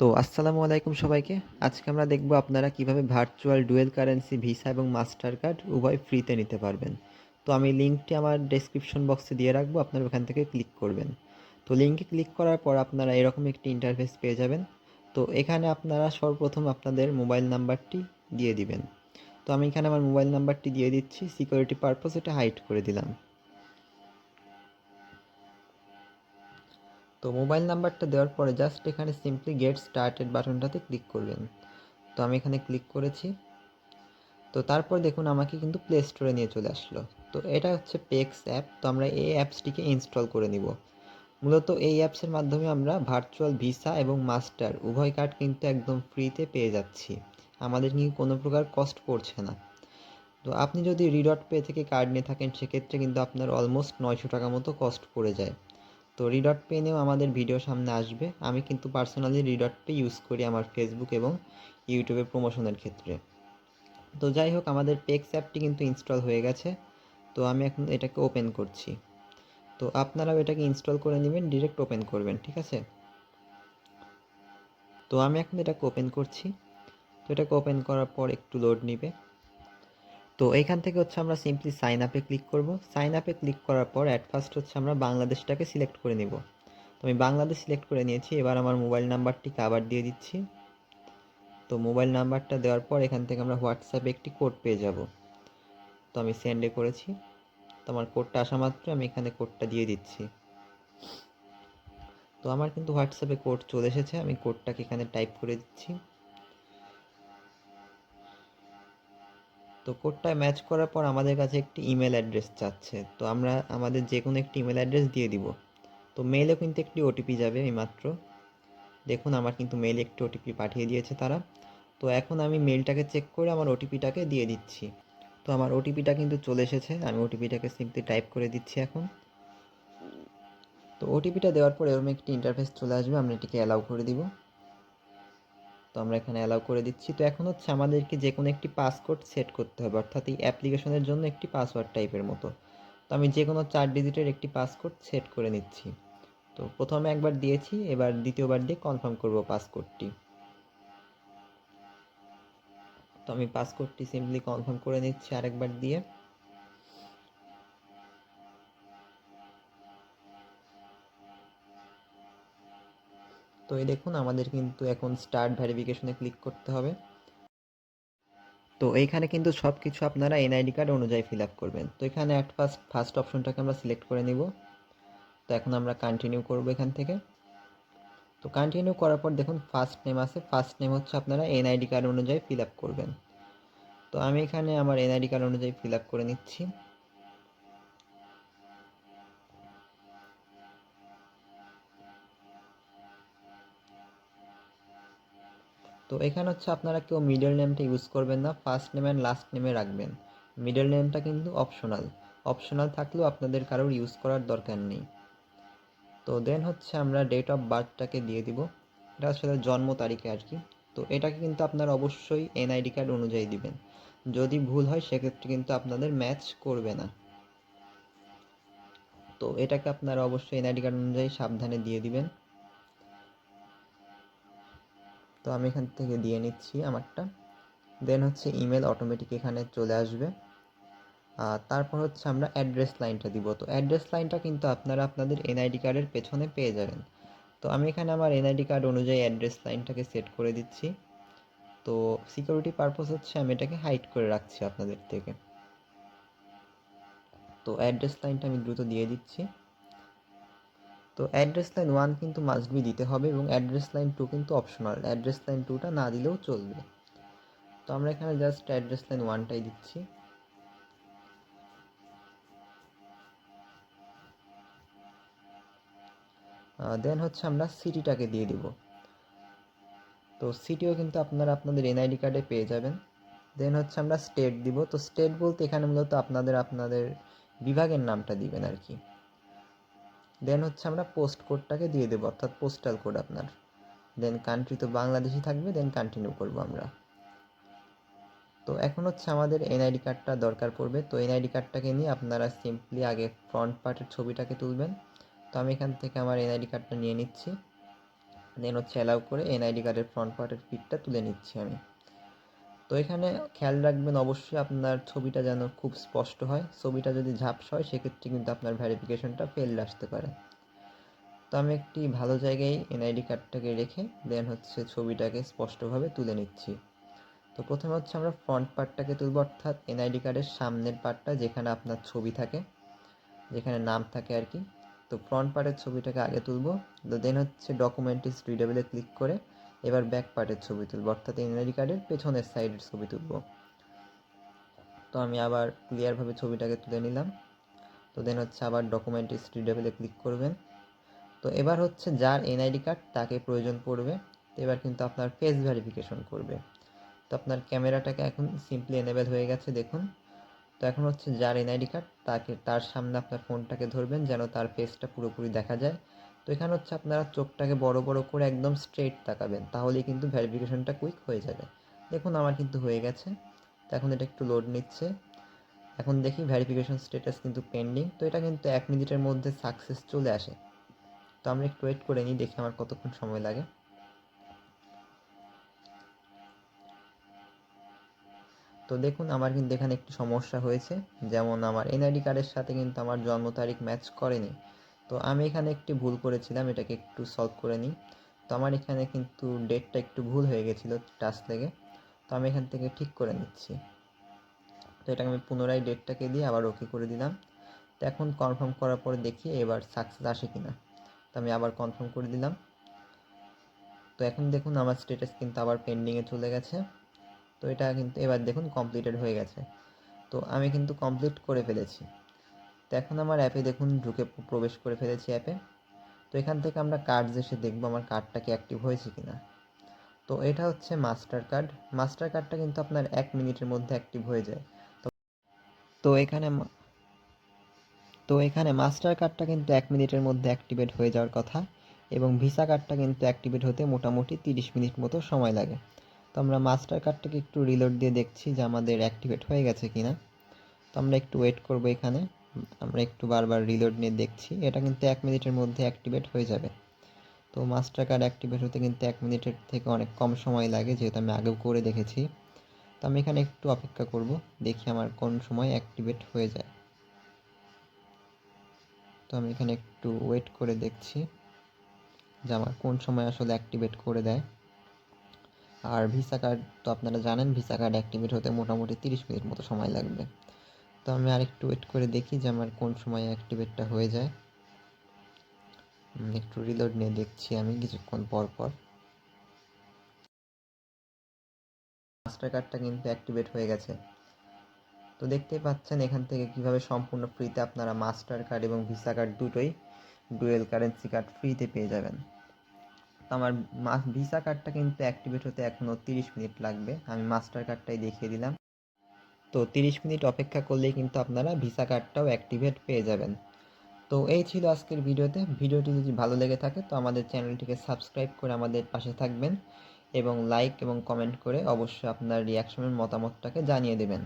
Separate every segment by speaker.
Speaker 1: তো আসসালামু আলাইকুম সবাইকে। আজকে আমরা দেখব আপনারা কীভাবে ভার্চুয়াল ডুয়েল কারেন্সি ভিসা এবং মাস্টার কার্ড উভয় ফ্রিতে নিতে পারবেন। তো আমি লিঙ্কটি আমার ডেসক্রিপশন বক্সে দিয়ে রাখব, আপনারা ওখান থেকে ক্লিক করবেন। তো লিঙ্কে ক্লিক করার পর আপনারা এরকম একটি ইন্টারফেস পেয়ে যাবেন। তো এখানে আপনারা সর্বপ্রথম আপনাদের মোবাইল নাম্বারটি দিয়ে দিবেন। তো আমি এখানে আমার মোবাইল নাম্বারটি দিয়ে দিচ্ছি সিকিউরিটি পারপস এটা হাইড করে দিলাম। তো মোবাইল নাম্বারটা দেওয়ার পরে জাস্ট এখানে সিম্পলি গেট স্টার্টেড বাটনটাতে ক্লিক করবেন। তো আমি এখানে ক্লিক করেছি। তো তারপর দেখুন আমাকে কিন্তু প্লে স্টোরে নিয়ে চলে আসলো। তো এটা হচ্ছে পেক্স অ্যাপ তো আমরা এই অ্যাপসটিকে ইনস্টল করে নিব। মূলত এই অ্যাপসের মাধ্যমে আমরা ভার্চুয়াল ভিসা এবং মাস্টার উভয় কার্ড কিন্তু একদম ফ্রিতে পেয়ে যাচ্ছি। আমাদের কিন্তু কোনো প্রকার কস্ট পড়ছে না। তো আপনি যদি রিডট পে থেকে কার্ড নিয়ে থাকেন, সেক্ষেত্রে কিন্তু আপনার অলমোস্ট নয়শো টাকা মতো কস্ট পড়ে যায়। তো রিডট পে নিয়েও আমাদের ভিডিও সামনে আসবে। আমি কিন্তু পার্সোনালি রিডট পে ইউজ করি আমার ফেসবুক এবং ইউটিউবে প্রমোশনের ক্ষেত্রে। তো যাই হোক, আমাদের পেক্স অ্যাপটি কিন্তু ইনস্টল হয়ে গেছে। তো আমি এখন এটাকে ওপেন করছি। তো আপনারাও এটাকে ইনস্টল করে নেবেন ডিরেক্ট ওপেন করবেন, ঠিক আছে? তো আমি এখন এটাকে ওপেন করছি। তো এটাকে ওপেন করার পর একটু লোড নিবে। তো এখান থেকে হচ্ছে আমরা সিম্পলি সাইন আপে ক্লিক করব। সাইন আপে ক্লিক করার পর অ্যাট ফার্স্ট হচ্ছে আমরা বাংলাদেশটাকে সিলেক্ট করে নেব। তো আমি বাংলাদেশ সিলেক্ট করে নিয়েছি, এবার আমার মোবাইল নাম্বারটিকে আবার দিয়ে দিচ্ছি। তো মোবাইল নাম্বারটা দেওয়ার পর এখান থেকে আমরা হোয়াটসঅ্যাপে একটি কোড পেয়ে যাব। তো আমি সেন্ডে করেছি। তো আমার কোডটা আসা মাত্র, আমি এখানে কোডটা দিয়ে দিচ্ছি। তো আমার কিন্তু হোয়াটসঅ্যাপে কোড চলে এসেছে, আমি কোডটাকে এখানে টাইপ করে দিচ্ছি। তো কোডটা ম্যাচ করার পর আমাদের কাছে একটি ইমেল অ্যাড্রেস চাচ্ছে। তো আমরা আমাদের যে কোনো একটি ইমেল অ্যাড্রেস দিয়ে দিব। তো মেলে কিন্তু একটি ওটিপি যাবে এই মাত্র দেখুন, আমার কিন্তু মেলে একটি ওটিপি পাঠিয়ে দিয়েছে তারা। তো এখন আমি মেলটাকে চেক করে আমার ওটিপিটাকে দিয়ে দিচ্ছি। তো আমার ওটিপিটা কিন্তু চলে এসেছে। আমি ওটিপিটাকে সিম্পলি টাইপ করে দিচ্ছি এখন। তো ওটিপিটা দেওয়ার পর এরকম একটি ইন্টারফেস চলে আসবে। আমরা এটিকে অ্যালাউ করে দিব। তো আমরা এখানে অ্যালাউ করে দিচ্ছি। তো এখন হচ্ছে আমাদেরকে যে কোনো একটি পাসওয়ার্ড সেট করতে হবে, অর্থাৎ এই অ্যাপ্লিকেশনের জন্য একটি পাসওয়ার্ড টাইপের মতো। তো আমি যে কোনো চার ডিজিটের একটি পাসওয়ার্ড সেট করে নিচ্ছি। তো প্রথমে একবার দিয়েছি, এবার দ্বিতীয়বার দিয়ে কনফার্ম করব পাসওয়ার্ডটি তো আমি পাসওয়ার্ডটি সিম্পলি কনফার্ম করে নিচ্ছি আরেকবার দিয়ে। তো এই দেখুন, আমাদের কিন্তু এখন স্টার্ট ভেরিফিকেশনে ক্লিক করতে হবে। তো এইখানে কিন্তু সব কিছু আপনারা এনআইডি কার্ড অনুযায়ী ফিল আপ করবেন। তো এখানে অ্যাট ফার্স্ট ফার্স্ট অপশনটাকে আমরা সিলেক্ট করে নিব। তো এখন আমরা কন্টিনিউ করব এখান থেকে। তো কন্টিনিউ করার পর দেখুন ফার্স্ট নেম আছে। ফার্স্ট নেম হচ্ছে আপনারা এনআইডি কার্ড অনুযায়ী ফিল আপ করবেন। তো আমি এখানে আমার এনআইডি কার্ড অনুযায়ী ফিল আপ করে নিচ্ছি। তো এখানে হচ্ছে আপনারা কেউ মিডল নেমটা ইউজ করবেন না ফার্স্ট নেম অ্যান্ড লাস্ট নেমে রাখবেন। মিডল নেমটা কিন্তু অপশনাল অপশনাল থাকলেও আপনাদের কারোর ইউজ করার দরকার নেই। তো দেন হচ্ছে আমরা ডেট অফ বার্থটাকে দিয়ে দিব। এটা হচ্ছে জন্ম তারিখে আর কি। তো এটাকে কিন্তু আপনারা অবশ্যই এনআইডি কার্ড অনুযায়ী দিবেন। যদি ভুল হয়, সেক্ষেত্রে কিন্তু আপনাদের ম্যাচ করবে না। তো এটাকে আপনারা অবশ্যই এনআইডি কার্ড অনুযায়ী সাবধানে দিয়ে দিবেন। তো আমি এখান থেকে দিয়ে নিচ্ছি আমারটা। দেন হচ্ছে ইমেল অটোমেটিক এখানে চলে আসবে। আর তারপর হচ্ছে আমরা অ্যাড্রেস লাইনটা দিব। তো অ্যাড্রেস লাইনটা কিন্তু আপনারা আপনাদের এনআইডি কার্ডের পেছনে পেয়ে যাবেন। তো আমি এখানে আমার এনআইডি কার্ড অনুযায়ী অ্যাড্রেস লাইনটাকে সেট করে দিচ্ছি। তো সিকিউরিটি পারপস হচ্ছে আমি এটাকে হাইড করে রাখছি আপনাদের থেকে। তো অ্যাড্রেস লাইনটা আমি দ্রুত দিয়ে দিচ্ছি। তো অ্যাড্রেস লাইন ওয়ান কিন্তু মাস্ট বি দিতে হবে এবং অ্যাড্রেস লাইন টু কিন্তু অপশনাল অ্যাড্রেস লাইন টুটা না দিলেও চলবে। তো আমরা এখানে জাস্ট অ্যাড্রেস লাইন ওয়ানটাই দিচ্ছি। দেন হচ্ছে আমরা সিটিটাকে দিয়ে দিব। তো সিটিও কিন্তু আপনারা আপনাদের এনআইডি কার্ডে পেয়ে যাবেন। দেন হচ্ছে আমরা স্টেট দিব। তো স্টেট বলতে এখানে মূলত আপনাদের আপনাদের বিভাগের নামটা দিবেন আর কি। দেন হচ্ছে আমরা পোস্ট কোডটাকে দিয়ে দেবো, অর্থাৎ পোস্টাল কোড আপনার। দেন কান্ট্রি তো বাংলাদেশি থাকবে দেন কন্টিনিউ করব আমরা। তো এখন হচ্ছে আমাদের এনআইডি কার্ডটা দরকার পড়বে। তো এনআইডি কার্ডটাকে নিয়ে আপনারা সিম্পলি আগে ফ্রন্ট পার্টের ছবিটাকে তুলবেন। তো আমি এখান থেকে আমার এনআইডি কার্ডটা নিয়ে নিচ্ছি। দেন হচ্ছে অ্যালাউ করে এনআইডি কার্ডের ফ্রন্ট পার্টের পিকটা তুলে নিচ্ছি আমি। তো এখানে খেয়াল রাখবেন অবশ্যই আপনার ছবিটা যেন খুব স্পষ্ট হয়। ছবিটা যদি ঝাপসা হয়, সেক্ষেত্রে কিন্তু আপনার ভেরিফিকেশনটা ফেল আসতে পারে। তো আমি একটি ভালো জায়গায় এনআইডি কার্ডটাকে রেখে দেন হচ্ছে ছবিটাকে স্পষ্টভাবে তুলে নিচ্ছি। তো প্রথমে হচ্ছে আমরা ফ্রন্ট পার্টটাকে তুলব, অর্থাৎ এনআইডি কার্ডের সামনের পার্টটা যেখানে আপনার ছবি থাকে, যেখানে নাম থাকে আর কি। তো ফ্রন্ট পার্টের ছবিটাকে আগে তুলব তো দেন হচ্ছে ডকুমেন্ট ইস রিডেবলে ক্লিক করে এবার ব্যাক পার্টের ছবি তুলব, অর্থাৎ এনআইডি কার্ডের পেছনের সাইডের ছবি তুলব। তো আমি আবার ক্লিয়ারভাবে ছবিটাকে তুলে নিলাম। তো দেন হচ্ছে আবার ডকুমেন্ট ইস রিডেবলে ক্লিক করবেন। তো এবার হচ্ছে যার এনআইডি কার্ড তাকে প্রয়োজন পড়বে। তো এবার কিন্তু আপনার ফেস ভেরিফিকেশন করবে। তো আপনার ক্যামেরাটাকে এখন সিম্পলি এনেবেল হয়ে গেছে, দেখুন। তো এখন হচ্ছে যার এনআইডি কার্ড তাকে, তার সামনে আপনার ফোনটাকে ধরবেন, যেন তার ফেসটা পুরোপুরি দেখা যায়। এখানে হচ্ছে আপনারা চোখটাকে বড় বড় করে একদম স্ট্রেট তাকাবেন, তাহলেই কিন্তু ভেরিফিকেশনটা কুইক হয়ে যাবে। দেখুন, আমার কিন্তু হয়ে গেছে। এখন এটা একটু লোড নিচ্ছে। এখন দেখি ভেরিফিকেশন স্ট্যাটাস কিন্তু পেন্ডিং তো এটা কিন্তু এক মিনিটের মধ্যে সাকসেস চলে আসে। তো আমরা একটু ওয়েট করে নিই, দেখি আমার কতক্ষণ সময় লাগে। তো দেখুন, আমার কিন্তু এখানে একটি সমস্যা হয়েছে। যেমন আমার এনআইডি কার্ডের সাথে কিন্তু আমার জন্ম তারিখ ম্যাচ করেনি। তো আমি এখানে একটি ভুল করেছিলাম, এটাকে একটু সলভ করে নিই। তো আমার এখানে কিন্তু ডেটটা একটু ভুল হয়ে গেছিল টাচ লেগে। তো আমি এখান থেকে ঠিক করে নিচ্ছি। তো এটাকে আমি পুনরায় ডেটটাকে দিয়ে আবার ওকে করে দিলাম। তো এখন কনফার্ম করার পরে দেখি এবার সাকসেস আসে কিনা। তো আমি আবার কনফার্ম করে দিলাম। তো এখন দেখুন আমার স্ট্যাটাস কিন্তু আবার পেন্ডিংয়ে চলে গেছে। তো এটা কিন্তু এবার দেখুন কমপ্লিটেড হয়ে গেছে। তো আমি কিন্তু কমপ্লিট করে ফেলেছি। তো এখন আমার অ্যাপে দেখুন ঢুকে প্রবেশ করে ফেলেছি অ্যাপে তো এখান থেকে আমরা কার্ড এসে দেখব আমার কার্ডটা কি অ্যাক্টিভ হয়েছে কিনা। তো এটা হচ্ছে মাস্টার কার্ড মাস্টার কার্ডটা কিন্তু আপনার এক মিনিটের মধ্যে অ্যাক্টিভ হয়ে যায়। তো তো এখানে তো এখানে মাস্টার কার্ডটা কিন্তু এক মিনিটের মধ্যে অ্যাক্টিভেট হয়ে যাওয়ার কথা এবং ভিসা কার্ডটা কিন্তু অ্যাক্টিভেট হতে মোটামুটি তিরিশ মিনিট মতো সময় লাগে। তো আমরা মাস্টার কার্ডটাকে একটু রিলোড দিয়ে দেখছি যে আমাদের অ্যাক্টিভেট হয়ে গেছে কিনা। তো আমরা একটু ওয়েট করব এখানে। আমরা একটু বারবার রিলোড নিয়ে দেখছি। এটা কিন্তু এক মিনিটের মধ্যে অ্যাক্টিভেট হয়ে যাবে। তো মাস্টার কার্ড অ্যাক্টিভেট হতে কিন্তু এক মিনিটের থেকে অনেক কম সময় লাগে, যেহেতু আমি আগেও করে দেখেছি। তো আমি এখানে একটু অপেক্ষা করব, দেখি আমার কোন সময় অ্যাক্টিভেট হয়ে যায়। তো আমি এখানে একটু ওয়েট করে দেখছি যে আমার কোন সময় আসলে অ্যাক্টিভেট করে দেয়। আর ভিসা কার্ড তো আপনারা জানেন ভিসা কার্ড অ্যাক্টিভেট হতে মোটামুটি তিরিশ মিনিট মতো সময় লাগবে। তো আমি আরেকটু ওয়েট করে দেখি যে আমার কোন সময় অ্যাক্টিভেটটা হয়ে যায়। একটু রিলোড নিয়ে দেখছি আমি কিছুক্ষণ পর পর। মাস্টার কার্ডটা কিন্তু অ্যাক্টিভেট হয়ে গেছে। তো দেখতেই পাচ্ছেন এখান থেকে কীভাবে সম্পূর্ণ ফ্রিতে আপনারা মাস্টার কার্ড এবং ভিসা কার্ড দুটোই ডুয়েল কারেন্সি কার্ড ফ্রিতে পেয়ে যাবেন। তো আমার ভিসা কার্ডটা কিন্তু অ্যাক্টিভেট হতে এখনও তিরিশ মিনিট লাগবে। আমি মাস্টার কার্ডটাই দেখিয়ে দিলাম। তো তিরিশ মিনিট অপেক্ষা করলেই কিন্তু আপনারা ভিসা কার্ডটাও অ্যাক্টিভেট পেয়ে যাবেন। তো এই ছিল আজকের ভিডিওতে। ভিডিওটি যদি ভালো লেগে থাকে, তো আমাদের চ্যানেলটিকে সাবস্ক্রাইব করে আমাদের পাশে থাকবেন এবং লাইক এবং কমেন্ট করে অবশ্যই আপনার রিয়াকশনের মতামতটাকে জানিয়ে দেবেন।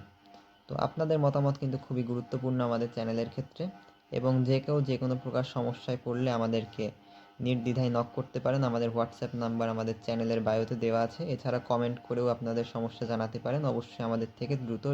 Speaker 1: তো আপনাদের মতামত কিন্তু খুবই গুরুত্বপূর্ণ আমাদের চ্যানেলের ক্ষেত্রে এবং যে কেউ যে কোনো প্রকার সমস্যায় পড়লে আমাদেরকে নির্দ্বিধায় নক করতে পারেন। আমাদের হোয়াটসঅ্যাপ নাম্বার আমাদের চ্যানেলের বায়োতে দেওয়া আছে। এছাড়া কমেন্ট করেও আপনাদের সমস্যা জানাতে পারেন। অবশ্যই আমাদের থেকে দ্রুত